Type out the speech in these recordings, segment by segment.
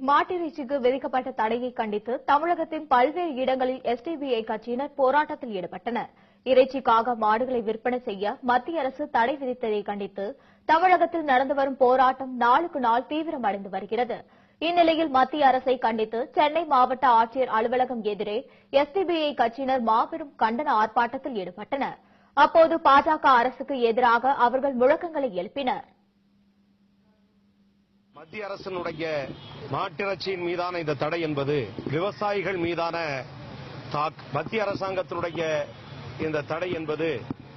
மாட்டிறைச்சிக்கு விதிக்கப்பட்ட தடையை கண்டித்து தமிழகத்தின் பல்வேறு இடங்களில் எஸ்டிபிஐ கட்சியினர் போராட்டத்தில் ஈடுபட்டனர். இறைச்சிக்காக மாடுகளை விற்பனை செய்ய மத்திய அரசு தடை விதித்ததை கண்டித்து தமிழகத்தில் நடந்து வரும் போராட்டம் நாளுக்கு நாள் தீவிரமடைந்து வருகிறது. இந்நிலையில் மத்திய அரசை கண்டித்து சென்னை மாவட்ட ஆட்சியர் அலுவலகம் எதிரே எஸ்டிபிஐ கட்சியினர் மாபெரும் கண்டன ஆர்ப்பாட்டத்தில் ஈடுபட்டனர். அப்போது பாஜக அரசுக்கு எதிராக அவர்கள் முழக்கங்களை எழுப்பினர். மத்திய அரசினுடைய மாட்டிறைச்சியின் மீதான இந்த தடை என்பது விவசாயிகள் மீதான மத்திய அரசாங்கத்தினுடைய இந்த தடை என்பது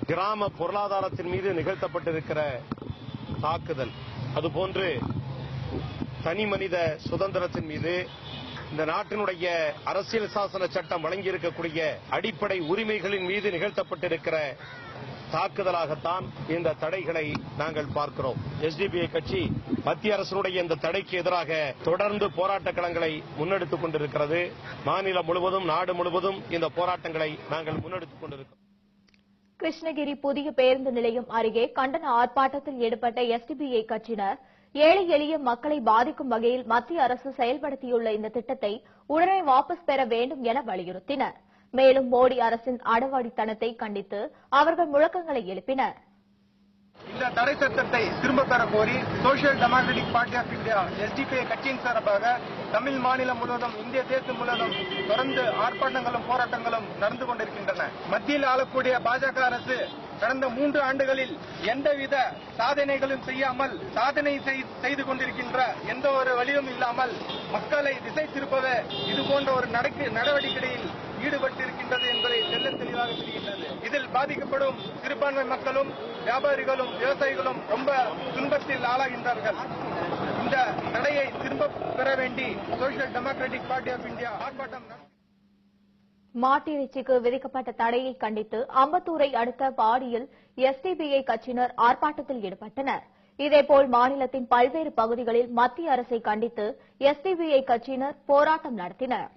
கிராம பொருளாதாரத்தின் மீது நிகழ்த்தப்பட்டிருக்கிற தாக்குதல். அதுபோன்று தனி மனித சுதந்திரத்தின் மீது இந்த நாட்டினுடைய அரசியல் சாசன சட்டம் வழங்கியிருக்கக்கூடிய அடிப்படை உரிமைகளின் மீது நிகழ்த்தப்பட்டிருக்கிற தாக்குதலாகத்தான் இந்த தடைகளை நாங்கள் பார்க்கிறோம். எஸ்டிபிஐ கட்சி மத்திய அரசினுடைய இந்த தடைக்கு எதிராக தொடர்ந்து போராட்ட களங்களை முன்னெடுத்துக் கொண்டிருக்கிறது. மாநிலம் முழுவதும் நாடு முழுவதும் இந்த போராட்டங்களை நாங்கள் முன்னெடுத்துக் கொண்டிருக்கிறோம். கிருஷ்ணகிரி புதிய பேருந்து நிலையம் அருகே கண்டன ஆர்ப்பாட்டத்தில் ஈடுபட்ட எஸ்டிபிஐ கட்சியினர் ஏழை எளிய மக்களை பாதிக்கும் வகையில் மத்திய அரசு செயல்படுத்தியுள்ள இந்த திட்டத்தை உடனே வாபஸ் பெற வேண்டும் என வலியுறுத்தினர். மேலும் மோடி அரசின் அடவாடித்தனத்தை கண்டித்து அவர்கள் முழக்கங்களை எழுப்பினர். இந்த தடை சட்டத்தை திரும்ப பெற கோரி social democratic party of India SDPI கட்சியின் சார்பாக தமிழ் மாநிலம் முழுவதும் இந்திய தேசம் முழுவதும் தொடர்ந்து ஆர்ப்பாட்டங்களும் போராட்டங்களும் நடந்து கொண்டிருக்கின்றன. மத்தியில் ஆளக்கூடிய பாஜக அரசு கடந்த மூன்று ஆண்டுகளில் எந்தவித சாதனைகளும் செய்யாமல் சாதனை செய்து கொண்டிருக்கின்ற எந்த ஒரு வழியும் இல்லாமல் மக்களை திசை திருப்பவே இதுபோன்ற ஒரு நடவடிக்கையில் ஈடுபட்டிருக்கின்றது என்பதை தெல்ல தெளிவாக தெரிகின்றது. இதில் பாதிக்கப்படும் சிறுபான்மை மக்களும் வியாபாரிகளும் விவசாயிகளும் ரொம்ப துன்பத்தில் ஆளாகின்றார்கள். இந்த தடையை திரும்ப பெற வேண்டி social democratic party of India ஆர்ப்பாட்டம் மாட்டிறைச்சிக்கு விதிக்கப்பட்ட தடையை கண்டித்து அம்பத்தூரை அடுத்த பாடியில் எஸ்டிபிஐ கட்சியினர் ஆர்ப்பாட்டத்தில் ஈடுபட்டனர். இதேபோல் மாநிலத்தின் பல்வேறு பகுதிகளில் மத்திய அரசை கண்டித்து எஸ்டிபிஐ கட்சியினர் போராட்டம் நடத்தினர்.